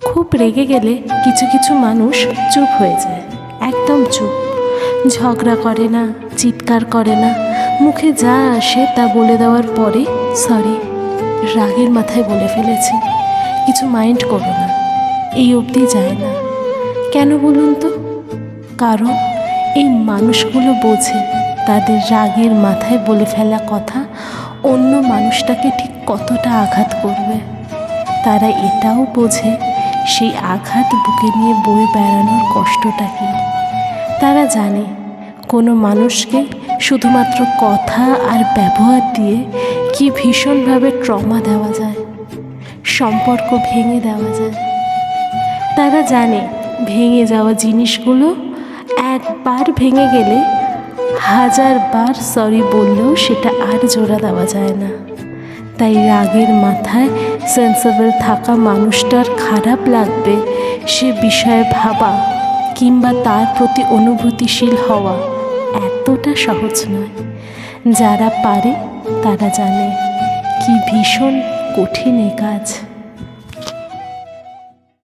খুব রেগে গেলে কিছু কিছু মানুষ চুপ হয়ে যায়, একদম চুপ। ঝগড়া করে না, চিৎকার করে না। মুখে যা আসে তা বলে দেওয়ার পরে সরি রাগের মাথায় বলে ফেলেছি। কিছু মাইন্ড করো না, এই অবধি যায় না। কেন বলুন তো? কারণ এই মানুষগুলো বোঝে তাদের রাগের মাথায় বলে ফেলা কথা অন্য মানুষটাকে ঠিক কতটা আঘাত করবে। তারা এটাও বোঝে সেই আঘাত বুকে নিয়ে বয়ে বেড়ানোর কষ্টটা কী? তারা জানে, কোনো মানুষকে শুধুমাত্র কথা আর ব্যবহার দিয়ে কি ভীষণভাবে ট্রমা দেওয়া যায়, সম্পর্ক ভেঙে দেওয়া যায়। তারা জানে, ভেঙে যাওয়া জিনিসগুলো একবার ভেঙে গেলে হাজারবার সরি বললেও সেটা আর জোড়া দেওয়া যায় না। তাই রাগের মাথায় সেন্সেবল থাকা মানুষটার খারাপ লাগবে, সে বিষয়ে ভাবা কিংবা তার প্রতি অনুভূতিশীল হওয়া এতটা সহজ নয়। যারা পারে তারা জানে কি ভীষণ কঠিন এ কাজ।